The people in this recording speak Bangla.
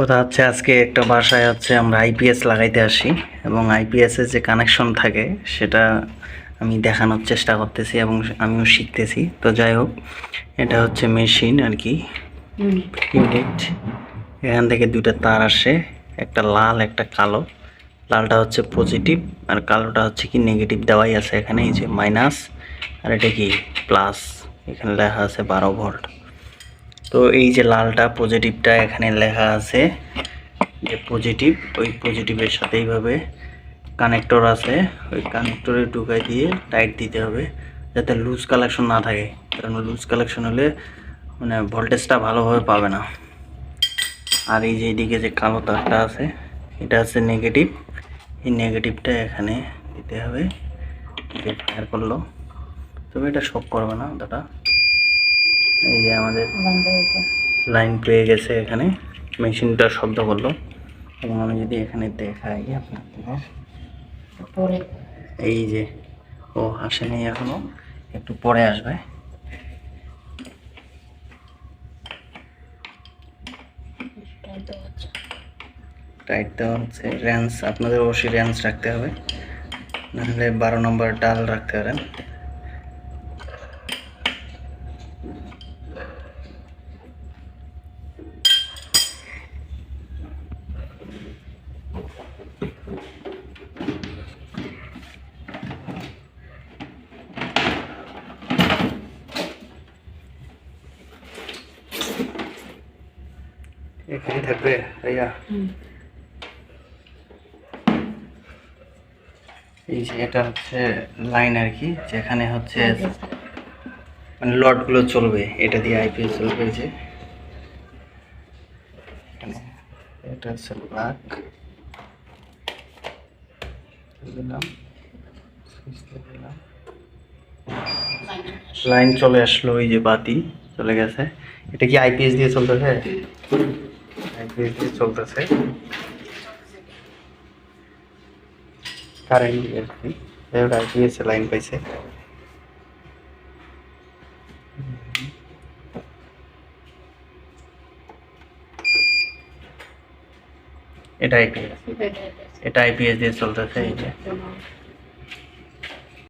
কথা হচ্ছে আজকে একটা বাসায় হচ্ছে আমরা আইপিএস লাগাইতে আসি এবং আইপিএস এর যে কানেকশন থাকে সেটা আমি দেখানোর চেষ্টা করতেছি এবং আমিও শিখতেছি। তো যাই হোক এটা হচ্ছে মেশিন আর কি। ইউনিট এখান থেকে দুইটা তার আসে একটা লাল একটা কালো। লালটা হচ্ছে পজিটিভ আর কালোটা হচ্ছে কি নেগেটিভ দেওয়াই আছে এখানে এই যে মাইনাস আর এটা কি প্লাস এখানে লেখা আছে বারো ভোল্ট তো এই যে লালটা পজিটিভটা এখানে লেখা আছে যে পজিটিভ ওই পজিটিভের সাথে এইভাবে কানেক্টর আছে, ওই কানেক্টরে ঢুকাই দিয়ে টাইট দিতে হবে যাতে লুজ কালেকশন না থাকে, কারণ লুজ কালেকশন হলে মানে ভোল্টেজটা ভালোভাবে পাবে না। আর এই যে এইদিকে যে কালো তারটা আছে, এটা আছে নেগেটিভ এই নেগেটিভটা এখানে দিতে হবে ফায়ার করল। তবে এটা শক করবে না দাদা এই যে আমাদের লাইন পেয়ে গেছে এখানে। মেশিনটা শব্দ করল। এবং আমি যদি এখানে দেখাই আপনাদের এই যে ও আসেনি এখনও। একটু পরে আসবে। টাইট দেওয়া হচ্ছে। র্যান্স আপনাদের অবশ্যই র্যান্স রাখতে হবে। নাহলে বারো নম্বর ডাল রাখতে পারেন। এখানে থাকবে ভাইয়া। এই যে এটা হচ্ছে লাইন আর কি যেখানে হচ্ছে মানে লটগুলো চলবে এটা দিয়ে আইপিএস চলবে যে। এটা হচ্ছে প্লাগ দিলাম দিলাম লাইন চলে আসলো এই যে বাতি চলে গেছে। এটা কি আইপিএস দিয়ে চলতেছে? চলতেছে। কারেন্ট আর কি? লাইন পাইছে। এটা আইপিএস এটা আইপিএস দিয়ে চলতেছে এই যে।